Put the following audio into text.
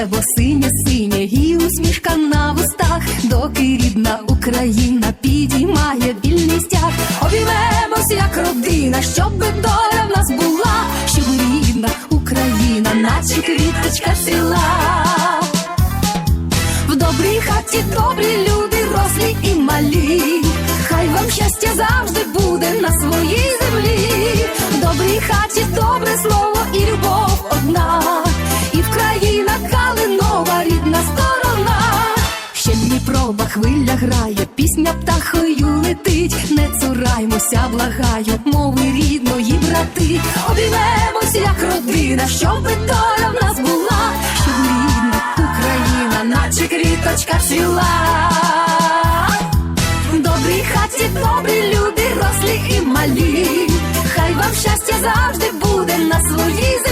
небо синє, синє, і усмішка на вустах, доки рідна Україна підіймає вільний стяг. Обіймемось, як родина, щоб доля в нас була, щоб рідна Україна, наче квіточка ціла. В добрій хаті добрі люди, рослі і малі. Хай вам щастя завжди буде на своїй землі. В добрій хаті добре слово Дніпрова хвиля грає, пісня птахою летить, не цураймося, благаю, мови рідної брати, обіймемося, як родина, щоб доля в нас була, щоб рідна Україна, наче квіточка цвіла. В добрій хаті, добрі люди, рослі і малі, хай вам щастя завжди буде на своїй землі.